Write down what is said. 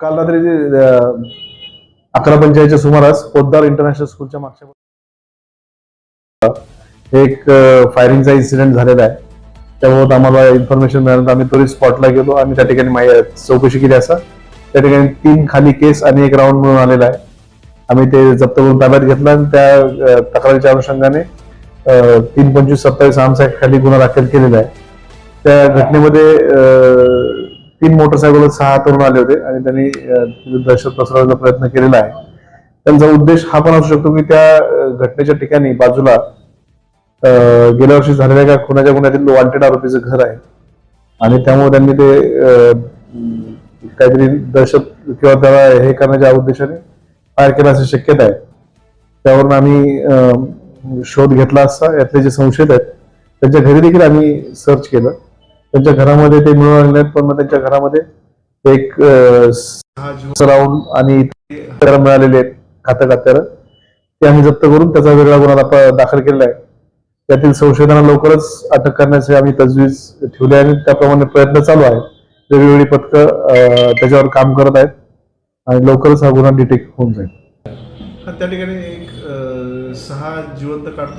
काल रात्री अकरा पंचायतच्या सुमारास पोद्दार इंटरनॅशनल स्कूलच्या मागच्या एक फायरिंगचा इन्सिडेंट झालेला आहे. त्याबाबत आम्हाला इन्फॉर्मेशन मिळाल्यानंतर आम्ही त्वरित स्पॉटला गेलो आणि त्या ठिकाणी चौकशी केली असा. त्या ठिकाणी तीन खाली केस आणि एक राऊंड मिळून आलेला आहे. आम्ही ते जप्त करून ताब्यात घेतला आणि त्या तक्रारीच्या अनुषंगाने तीन पंचवीस सत्तावीस आमचा खाली गुन्हा दाखल केलेला आहे. त्या घटनेमध्ये तीन मोटरसायकल सहा तरुण आले होते आणि त्यांनी दहशत पसरवण्याचा प्रयत्न केलेला आहे. त्यांचा उद्देश हा पण असू शकतो की त्या घटनेच्या ठिकाणी बाजूला गेल्या वर्षी झालेल्या एका खुनाच्या गुन्ह्यातील वॉन्टेड आरोपीचं घर आहे. आणि त्यामुळे त्यांनी ते काहीतरी दहशत किंवा त्याला हे करण्याच्या उद्देशाने फायर केला अशी शक्यता आहे. त्यावरून आम्ही शोध घेतला असता यातले जे संशयित आहेत त्यांच्या घरी देखील आम्ही सर्च केलं. त्यांच्या घरामध्ये ते मिळू आलेले आहेत पण मग त्यांच्या घरामध्ये एक राऊंड आणि मिळालेले आहेत घातक ते आम्ही जप्त करून त्याचा वेगळा गुन्हा दाखल केलेला आहे. त्यातील संशोधनाला लवकरच अटक करण्याचे आम्ही तजवीज ठेवली आहे आणि त्याप्रमाणे प्रयत्न चालू आहेत वेगवेगळी पथकं त्याच्यावर काम करत आहेत आणि लवकरच हा गुन्हा डिटेक्ट होऊन जाईल. त्या ठिकाणी एक सहा जिवंत काढतो.